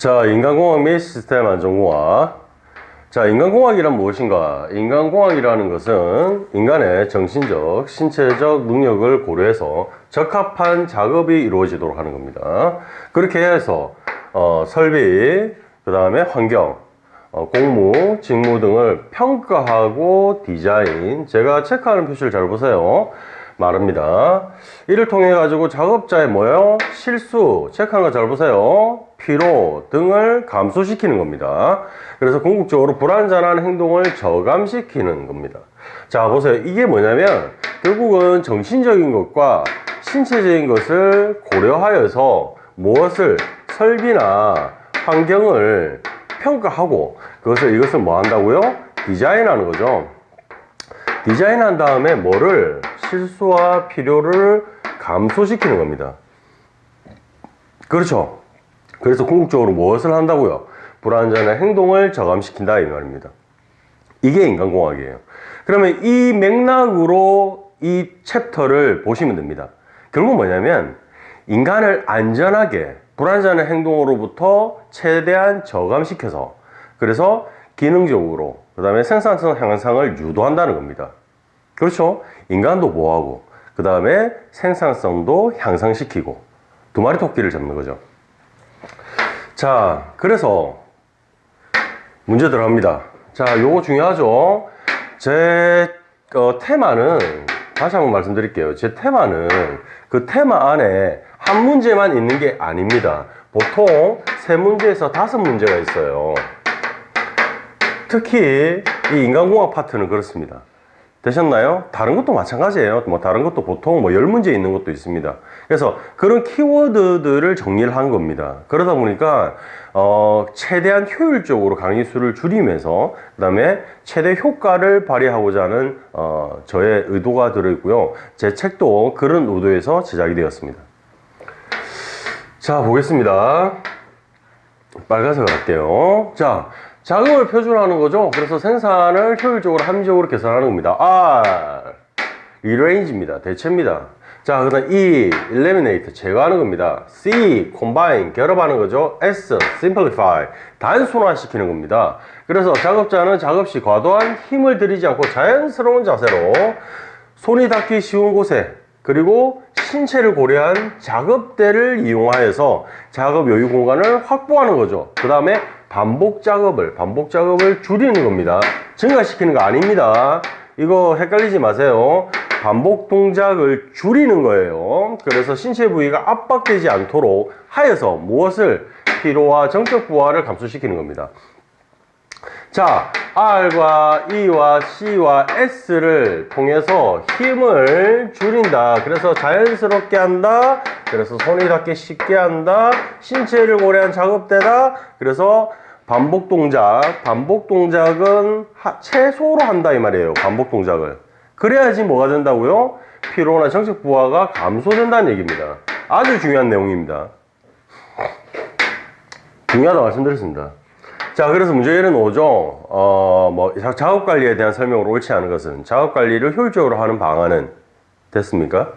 자, 인간공학 및 시스템 안전공학. 자, 인간공학이란 무엇인가? 인간공학이라는 것은 인간의 정신적, 신체적 능력을 고려해서 적합한 작업이 이루어지도록 하는 겁니다. 그렇게 해서 어, 설비, 그 다음에 환경, 어, 공무, 직무 등을 평가하고 디자인. 제가 체크하는 표시를 잘 보세요. 말합니다. 이를 통해 가지고 작업자의 뭐요? 실수, 체크하는 거잘 보세요. 피로 등을 감소시키는 겁니다. 그래서 궁극적으로 불안전한 행동을 저감시키는 겁니다. 자, 보세요. 이게 뭐냐면 결국은 정신적인 것과 신체적인 것을 고려하여서 무엇을 설비나 환경을 평가하고 그것을 이것을 뭐 한다고요? 디자인하는 거죠. 디자인한 다음에 뭐를 실수와 필요를 감소시키는 겁니다. 그렇죠. 그래서 궁극적으로 무엇을 한다고요? 불안전한 행동을 저감시킨다 이 말입니다. 이게 인간공학이에요. 그러면 이 맥락으로 이 챕터를 보시면 됩니다. 결국 뭐냐면 인간을 안전하게 불안전한 행동으로부터 최대한 저감시켜서 그래서 기능적으로 그 다음에 생산성 향상을 유도한다는 겁니다. 그렇죠? 인간도 보호하고 그 다음에 생산성도 향상시키고 두 마리 토끼를 잡는 거죠. 자, 그래서 문제 들어갑니다. 자, 요거 중요하죠. 제 어, 테마는 다시 한번 말씀드릴게요. 제 테마는 그 테마 안에 한 문제만 있는 게 아닙니다. 보통 세 문제에서 다섯 문제가 있어요. 특히 이 인간공학 파트는 그렇습니다. 되셨나요? 다른 것도 마찬가지예요. 뭐 다른 것도 보통 뭐 10문제 있는 것도 있습니다. 그래서 그런 키워드들을 정리를 한 겁니다. 그러다 보니까 어, 최대한 효율적으로 강의 수를 줄이면서 그다음에 최대 효과를 발휘하고자 하는 어, 저의 의도가 들어 있고요. 제 책도 그런 의도에서 제작이 되었습니다. 자, 보겠습니다. 빨간색을 할게요. 자, 자금을 표준화하는 거죠. 그래서 생산을 효율적으로 합리적으로 계산하는 겁니다. R, rearrange입니다. 대체입니다. 자, 그 다음 E, eliminate, 제거하는 겁니다. C, combine, 결합하는 거죠. S, simplify, 단순화시키는 겁니다. 그래서 작업자는 작업 시 과도한 힘을 들이지 않고 자연스러운 자세로 손이 닿기 쉬운 곳에 그리고 신체를 고려한 작업대를 이용하여서 작업 여유 공간을 확보하는 거죠. 그 다음에 반복 작업을, 반복 작업을 줄이는 겁니다. 증가시키는 거 아닙니다. 이거 헷갈리지 마세요. 반복 동작을 줄이는 거예요. 그래서 신체 부위가 압박되지 않도록 하여서 무엇을 피로와 정적 부하를 감소시키는 겁니다. 자, R과 E와 C와 S를 통해서 힘을 줄인다. 그래서 자연스럽게 한다. 그래서 손이 닿기 쉽게 한다. 신체를 고려한 작업대다. 그래서 반복 동작, 반복 동작은 하, 최소로 한다 이 말이에요. 반복 동작을. 그래야지 뭐가 된다고요? 피로나 정적 부하가 감소된다는 얘기입니다. 아주 중요한 내용입니다. 중요하다고 말씀드렸습니다. 자, 그래서 문제 1은 5죠. 어, 뭐, 작업 관리에 대한 설명으로 옳지 않은 것은 작업 관리를 효율적으로 하는 방안은 됐습니까?